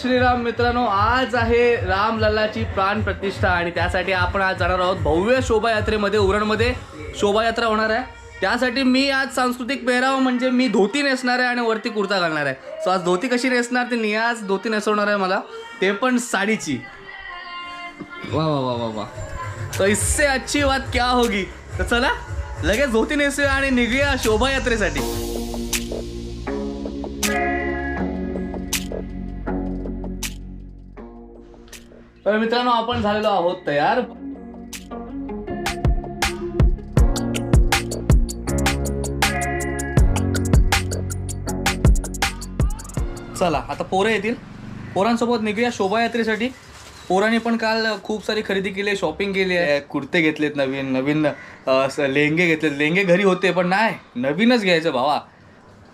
श्रीराम मित्रांनो आज आहे रामलल्लाची प्राण प्रतिष्ठा आणि त्यासाठी आपण आज जाणार आहोत भव्य शोभायात्रेमध्ये उरणमध्ये. शोभायात्रा होणार आहे. त्यासाठी मी आज सांस्कृतिक पेहराव म्हणजे मी धोती नेसणार आहे आणि वरती कुर्ता घालणार आहे. सो आज धोती कशी नेसणार ते नियाज धोती नेसवणार आहे मला. ते पण साडीची. वा वा वा वा वा. तो इससे अच्छी बात क्या होगी? तर चला लगेच धोती नेसूया आणि निघूया शोभायात्रेसाठी. तर मित्रांनो आपण झालेलो आहोत तयार. चला आता पोरं येतील. पोरांसोबत निघूया शोभायात्रेसाठी. पोरांनी पण काल खूप सारी खरेदी केली आहे शॉपिंग केली आहे. कुर्ते घेतलेत नवीन नवीन लेंगे घेतलेत. लेंगे घरी होते पण नाही नवीनच घ्यायचं भावा.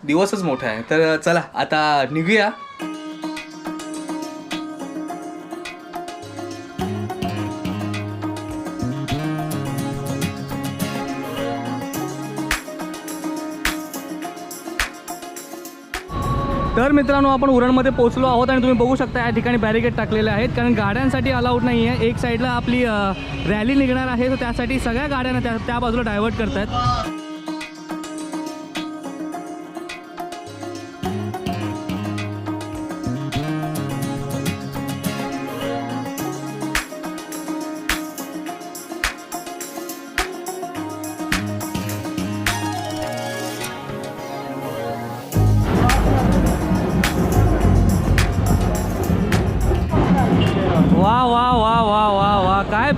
दिवसच मोठा आहे. तर चला आता निघूया. तर मित्रांनो आपण उरणमध्ये पोहोचलो आहोत आणि तुम्ही बघू शकता या ठिकाणी बॅरिकेड टाकलेले आहेत. कारण गाड्यांसाठी अलाउड नाही आहे. एक साईडला आपली रॅली निघणार आहे. तर त्यासाठी सगळ्या गाड्यांना त्या त्या बाजूला डायव्हर्ट करतायत.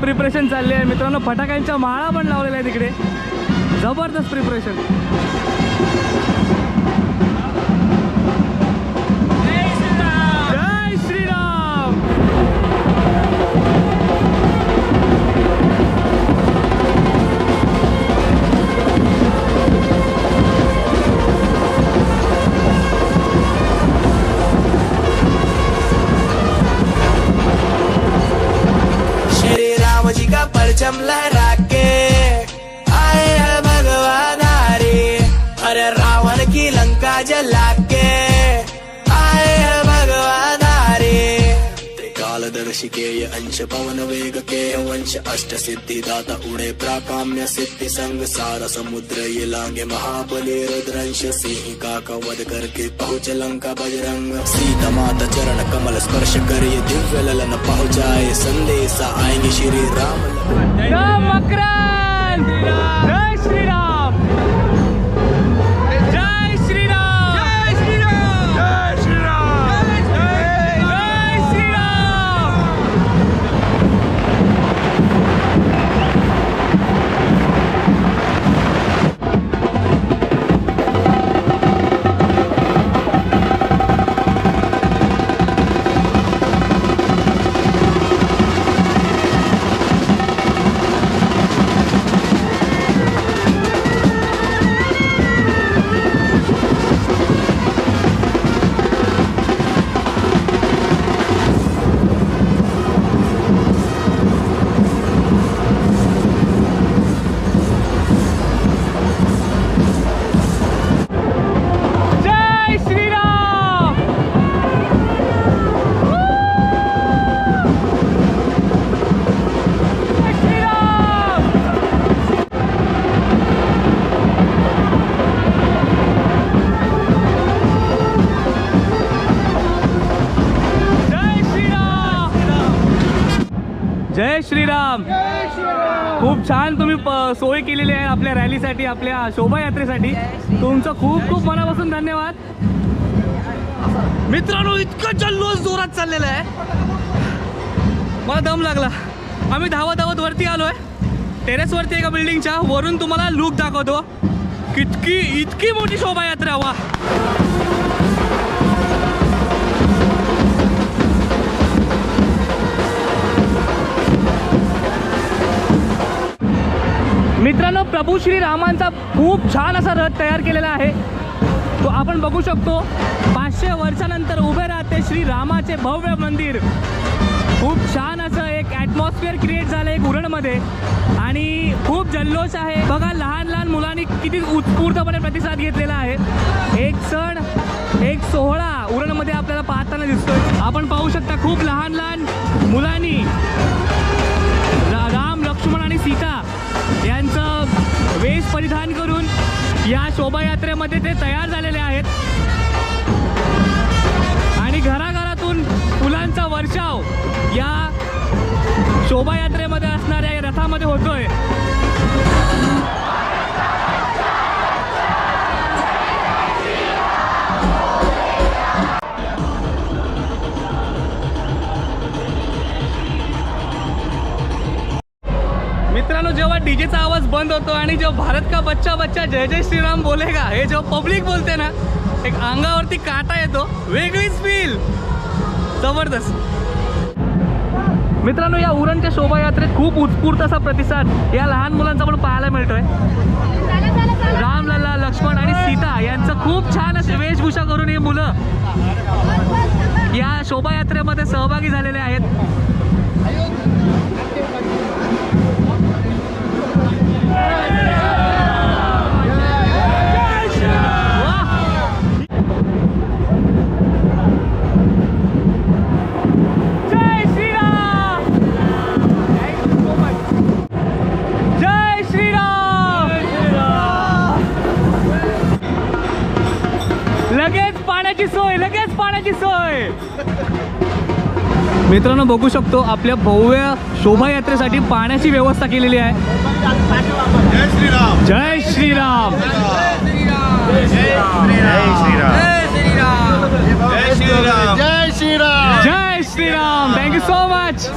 प्रिपरेशन चालली आहे. मित्रांनो फटाक्यांच्या माळा पण लावलेल्या आहे तिकडे जबरदस्त प्रिपरेशन जमला राके आए भगवान हरे अरे रावण की लंका जला के आए हैं भगवान हरे कालदर्शिकेय अंश पवन वेग के वंश अष्ट सिद्धि दाता उड़े प्राकाम्य सिद्धि संग। सार समुद्र ये लांगे महाबली रुद्रंश सिंह का कवध करके पहुँच लंका बजरंग। सीता माता चरण कमल स्पर्श कर ये दिव्य ललन पहुँचाए संदेशा आएंगे श्री राम। राम मकरन जय श्रीराम. श्रीराम. खूप छान तुम्ही सोय केलेली आहे आपल्या रॅलीसाठी आपल्या शोभायात्रेसाठी. तुमचं खूप खूप मनापासून धन्यवाद. मित्रांनो इतकं जल्लोष जोरात चाललेलं आहे. मला दम लागला. आम्ही धावत धावत वरती आलोय. टेरेसवरती एका बिल्डिंगच्या वरून तुम्हाला लुक दाखवतो. कितकी इतकी मोठी शोभायात्रा वा प्रभू श्रीरामांचा खूप छान असा रथ तयार केलेला आहे. तो आपण बघू शकतो. पाचशे वर्षानंतर उभे राहते श्रीरामाचे भव्य मंदिर. खूप छान असं एक ॲटमॉस्फिअर क्रिएट झालं एक उरणमध्ये. आणि खूप जल्लोष आहे. बघा लहान लहान मुलांनी किती उत्स्फूर्तपणे प्रतिसाद घेतलेला आहे. एक सण एक सोहळा उरणमध्ये आपल्याला पाहताना दिसतोय. आपण पाहू शकता खूप लहान लहान मुलांनी या शोभायात्रेमध्ये ते तयार झालेले आहेत. आणि घराघरातून फुलांचा वर्षाव या शोभायात्रेमध्ये असणाऱ्या रथामध्ये होतोय. डीजेचा आवाज बंद होतो आणि जेव्हा भारत का बच्चा बच्चा जय जय श्रीराम बोलेगा हे जेव्हा पब्लिक बोलते ना एक अंगावरती काटा येतो वेगळीच फील जबरदस्त. मित्रांनो या उरणच्या शोभायात्रेत खूप उत्स्फूर्त असा प्रतिसाद या लहान मुलांचा पण पाहायला मिळतोय. रामलला लक्ष्मण आणि सीता यांचं खूप छान असे वेशभूषा करून हे मुलं या शोभायात्रेमध्ये सहभागी झालेले आहेत. लगेच पाण्याची सोय लगेच पाण्याची सोय! मित्रांनो बघू शकतो आपल्या भव्य शोभायात्रेसाठी पाण्याची व्यवस्था केलेली आहे. जय श्रीराम. जय श्रीराम. जय श्रीराम. जय श्रीराम. जय श्रीराम जय Shriram thank you so much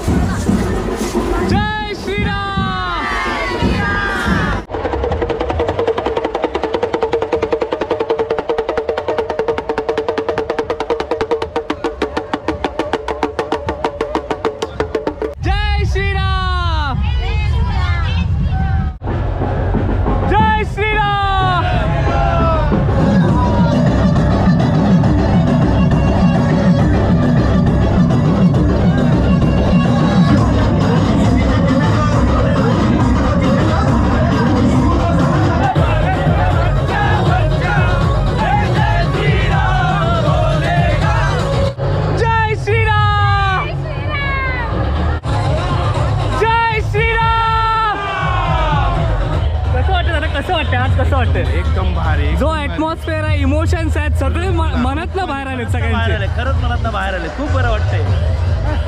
वाटतं एकदम भारी जो ऍटमॉस्फिअर आहे इमोशन्स आहेत सगळे म- मनातनं बाहेर आलेत बाहेर सगळ्यांचे. आले खरंच मनात बाहेर आले खूप बरं वाटतंय.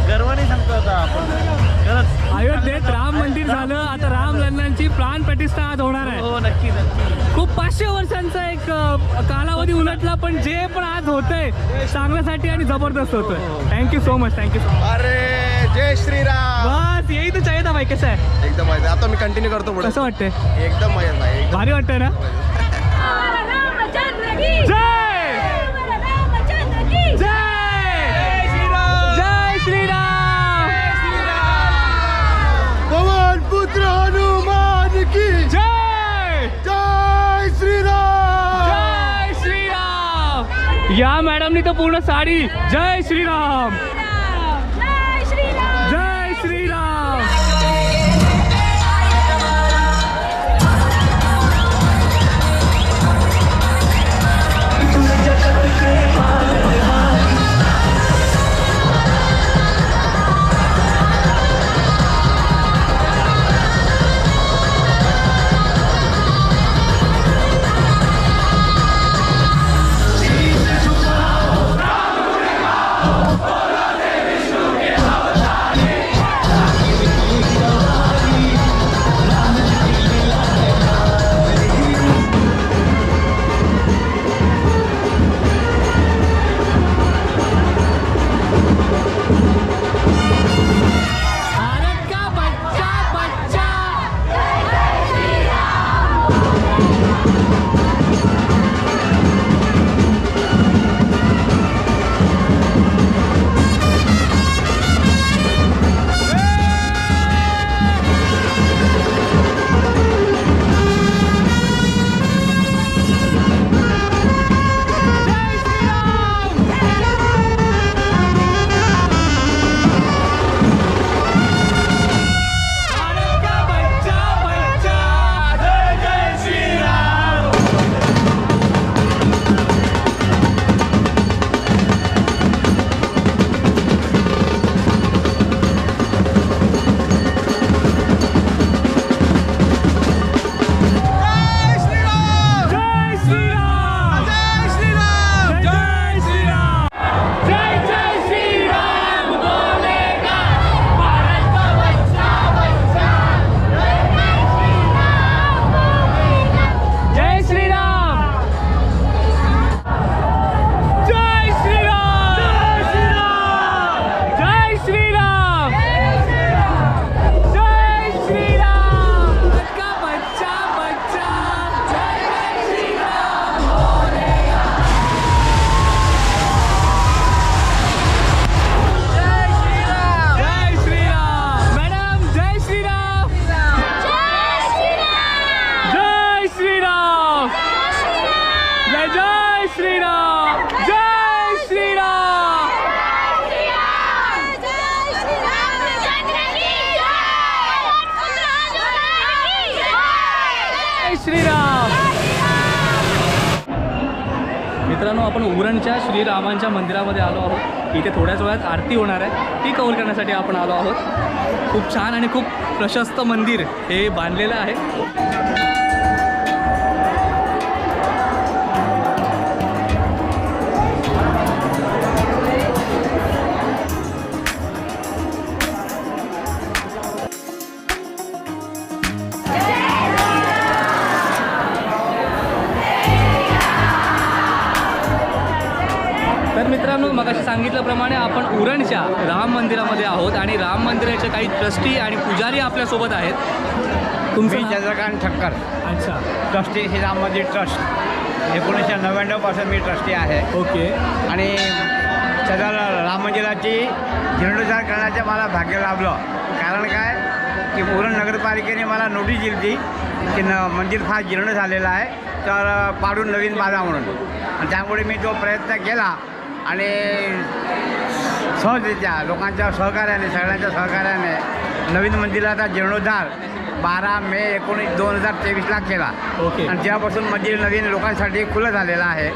गर्वाने सांगतो आता आपण. खरंच. अयोध्येत राम मंदिर झालं आता राम लल्लांची प्राण प्रतिष्ठा आज होणार आहे. हो नक्की नक्की. खूप पाचशे वर्षांचा एक अ, कालावधी उलटला पण जे पण आज होतंय चांगल्यासाठी आणि जबरदस्त होतोय. Thank you so much thank you so much अरे जय श्रीराम. बस यही तो चाहिए था भाई कसं आहे? एकदम मज़ा आता मी कंटिन्यू करतो पुढे. कसं वाटतंय? एकदम मज़ा भाई एकदम. भारी वाटतंय ना? रामचंद्र की जय रामचंद्र की जय जय श्रीराम. पवन पुत्र हनुमान की जय! जय श्रीराम. जय श्रीराम! या मॅडमनी तर पूर्ण साडी. जय श्रीराम! जय मित्रांनो आपण उरणच्या श्रीरामांच्या मंदिरामध्ये आलो आहोत. इथे थोड्याच वेळात आरती होणार आहे. ती कवर करण्यासाठी आपण आलो आहोत. खूप छान आणि खूप प्रशस्त मंदिर हे बांधलेलं आहे. मित्रांनो मगाशी सांगितल्याप्रमाणे आपण उरणच्या राम मंदिरामध्ये आहोत आणि राम मंदिराचे काही ट्रस्टी आणि पुजारी आपल्यासोबत आहेत. नाव? चंद्रकांत ठक्कर. अच्छा. ट्रस्टी श्रीराम मंदिर ट्रस्ट. एकोणीसशे नव्याण्णवपासून मी ट्रस्टी आहे. ओके. आणि सदर राम मंदिराची जीर्णोद्धार करण्याचं मला भाग्य लाभलं. कारण काय? की उरण नगरपालिकेने मला नोटीस दिली होती की न मंदिर फार जीर्ण झालेलं आहे तर पाडून नवीन बांधा म्हणून. आणि त्यामुळे मी तो प्रयत्न केला. आणि सहजरित्या लोकांच्या सहकार्याने सगळ्यांच्या सहकार्याने नवीन मंदिराचा जीर्णोद्धार बारा मे एकोणीस दोन हजार तेवीसला केला. ओके. आणि तेव्हापासून मंदिर नवीन लोकांसाठी खुलं झालेलं आहे.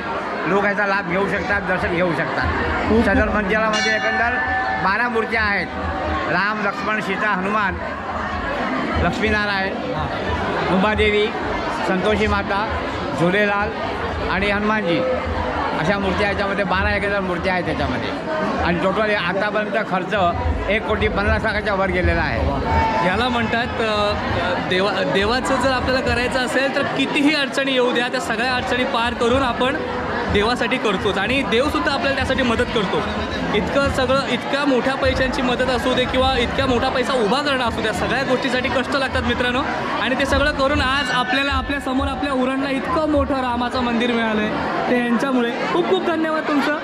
लोक याचा लाभ घेऊ शकतात दर्शन घेऊ शकतात. सदर मंदिरामध्ये एकंदर बारा मूर्त्या आहेत. राम लक्ष्मण सीता हनुमान लक्ष्मीनारायण उमादेवी संतोषी माता झुलेलाल आणि हनुमानजी. अशा मूर्त्या याच्यामध्ये बारा एक हजार मूर्त्या आहेत त्याच्यामध्ये. आणि टोटल आतापर्यंत खर्च एक कोटी पन्नास लाखाच्या वर गेलेला आहे. याला म्हणतात देवा देवाचं जर आपल्याला करायचं असेल तर कितीही अडचणी येऊ द्या. त्या सगळ्या अडचणी पार करून आपण देवासाठी करतोच आणि देवसुद्धा आपल्याला त्यासाठी मदत करतो. इतकं सगळं इतक्या मोठ्या पैशांची मदत असू दे किंवा इतक्या मोठा पैसा उभा करणं असू द्या सगळ्या गोष्टीसाठी कष्ट लागतात मित्रांनो. आणि ते सगळं करून आज आपल्याला आपल्यासमोर आपल्या उरणला इतकं मोठं रामाचं मंदिर मिळालं आहे ते यांच्यामुळे खूप खूप धन्यवाद तुमचं.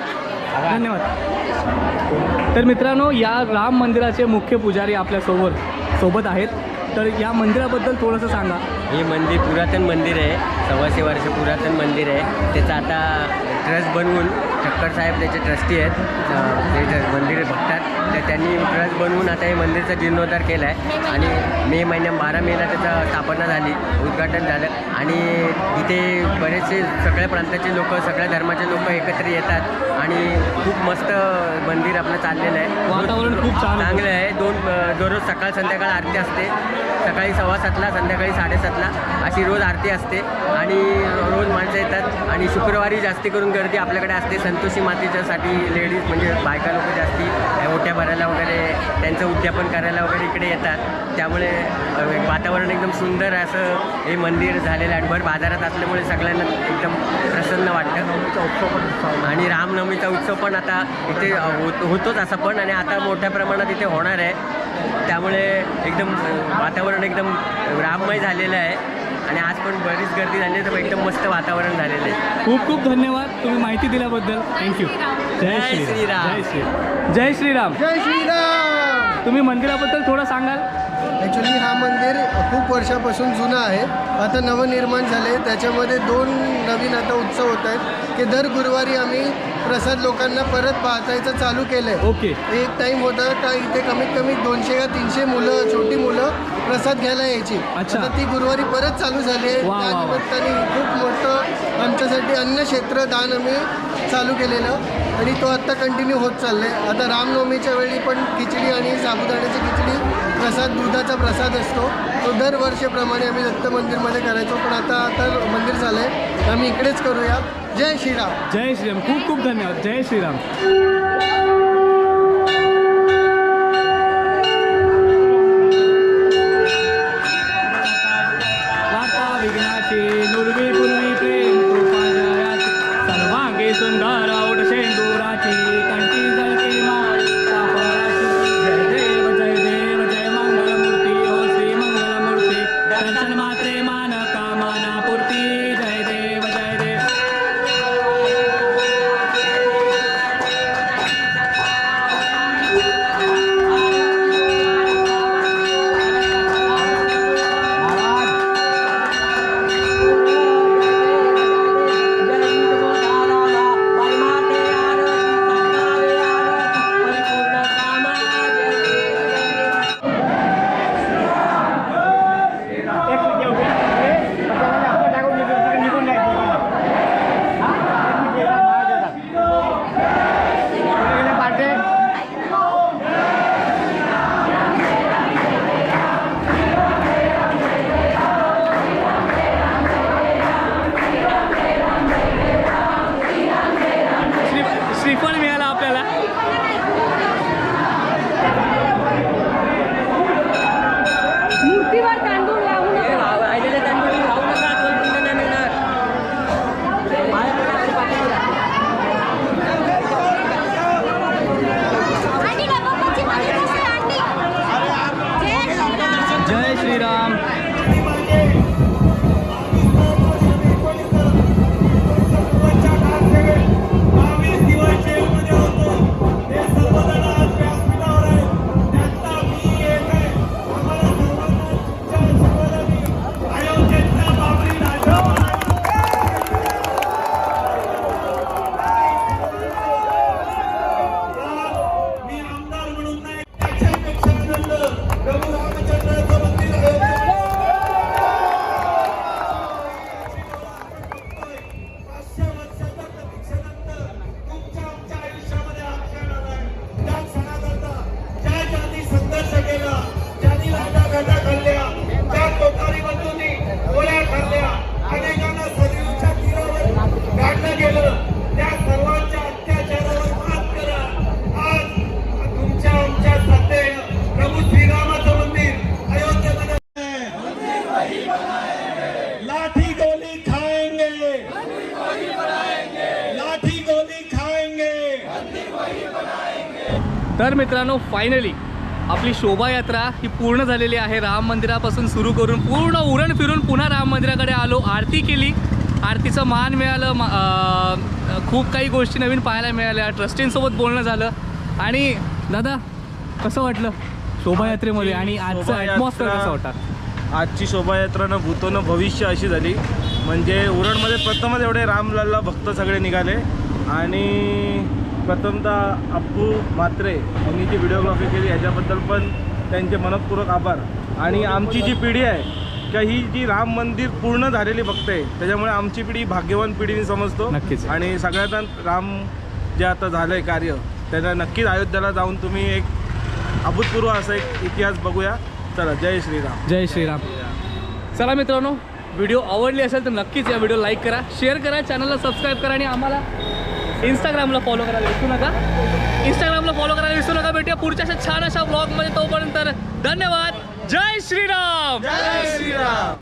धन्यवाद. तर मित्रांनो या राम मंदिराचे मुख्य पुजारी आपल्यासोबत सोबत आहेत. तर या मंदिराबद्दल थोडंसं सांगा. हे मंदिर पुरातन मंदिर आहे. सव्वाशे वर्ष पुरातन मंदिर आहे. त्याचं आता ट्रस्ट बनवून ठक्कर साहेब त्याचे ट्रस्टी आहेत. ते मंदिर बघतात तर त्यांनी ट्रस्ट बनवून आता हे मंदिरचा जीर्णोद्धार केला आहे आणि मे महिन्यात बारा मेला त्याचा स्थापना झाली उद्घाटन झालं. आणि इथे बरेचसे सगळ्या प्रांताचे लोक सगळ्या धर्माचे लोक एकत्र येतात. आणि खूप मस्त मंदिर आपलं चाललेलं आहे. वातावरण खूप. चांगलं आहे. दोन दररोज सकाळ संध्याकाळ आरती असते. सकाळी सव्वा सातला संध्याकाळी साडेसातला. अशी रोज आरती असते आणि रोज माणसं येतात आणि शुक्रवारी जास्ती करून गर्दी आपल्याकडे असते. संतोषी मातेच्यासाठी लेडीज म्हणजे बायका लोक जास्ती ओट्या भरायला वगैरे त्यांचं उद्यापन करायला वगैरे इकडे येतात. त्यामुळे वातावरण एकदम सुंदर असं हे मंदिर झालेलं आहे. भर बाजारात असल्यामुळे सगळ्यांना एकदम प्रसन्न वाटतं. आणि रामनवमीचा उत्सव पण आता इथे होत होतोच असा पण. आणि आता मोठ्या प्रमाणात इथे होणार आहे. त्यामुळे एकदम वातावरण एकदम राममय झालेलं आहे. आणि आज पण बरीच गर्दी झाली आहे तर एकदम मस्त वातावरण झालेलं आहे. खूप खूप धन्यवाद तुम्ही माहिती दिल्याबद्दल. थँक्यू जय श्रीराम. जय श्रीराम जय श्रीराम. जय श्रीराम. तुम्ही मंदिराबद्दल थोडं सांगाल? ॲक्च्युली हा मंदिर खूप वर्षापासून जुनं आहे. आता नवनिर्माण झाले त्याच्यामध्ये दोन नवीन आता उत्सव होत आहेत की दर गुरुवारी आम्ही प्रसाद लोकांना परत पाहतायचं चालू केलं आहे ओके. एक टाईम होता का इथे कमीत कमी दोनशे का तीनशे मुलं छोटी मुलं प्रसाद घ्यायला यायची. अच्छा. आता ती गुरुवारी परत चालू झाली आहे. वा, वा, वा. त्यानिमित्ताने खूप मोठं आमच्यासाठी अन्न क्षेत्र दान आम्ही चालू केलेलं. आणि तो आत्ता कंटिन्यू होत चाललं आहे आता रामनवमीच्या वेळी पण खिचडी आणि साबुदाण्याची खिचडी प्रसाद दुधाचा प्रसाद असतो. तो दरवर्षीप्रमाणे आम्ही दत्त मंदिरमध्ये करायचो. पण आता आता मंदिर झालं आहे आम्ही इकडेच करूया. जय श्रीराम. जय श्रीराम. खूप खूप धन्यवाद. जय श्रीराम. तर मित्रांनो फायनली आपली शोभायात्रा ही पूर्ण झालेली आहे. राम मंदिरापासून सुरू करून पूर्ण उरण फिरून पुन्हा राम मंदिराकडे आलो आरती केली. आरतीचं मान मिळालं मा- खूप काही गोष्टी नवीन पाहायला मिळाल्या. ट्रस्टींसोबत बोलणं झालं. आणि दादा कसं वाटलं शोभायात्रेमध्ये? आणि आजचं ॲटमॉस्फिअर कसं होता? आजची शोभायात्रा न भूतोनं भविष्य अशी झाली. म्हणजे उरणमध्ये प्रथमच एवढे रामलल्ला भक्त सगळे निघाले. आणि प्रथमतः अप्पू म्हात्रे यांनी जी व्हिडिओग्राफी केली याच्याबद्दल पण त्यांचे मनपूर्वक आभार. आणि आमची जी पिढी आहे का ही जी राम मंदिर पूर्ण झालेली बघते त्याच्यामुळे आमची पिढी भाग्यवान पिढीने समजतो. नक्कीच. आणि सगळ्यांना राम जे आता झालं आहे कार्य त्यांना नक्कीच अयोध्याला जाऊन तुम्ही एक अभूतपूर्व असं एक इतिहास बघूया. चला जय श्रीराम. जय श्रीराम. चला मित्रांनो व्हिडिओ आवडली असेल तर नक्कीच या व्हिडिओ लाईक करा शेअर करा चॅनलला सबस्क्राईब करा आणि आम्हाला इंस्टाग्रामला फॉलो करायला विसरू नका. इंस्टाग्रामला फॉलो करायला विसरू नका. भेटूया पुढच्या अशा छान अशा ब्लॉगमध्ये तोपर्यंत धन्यवाद. जय श्रीराम. जय श्रीराम.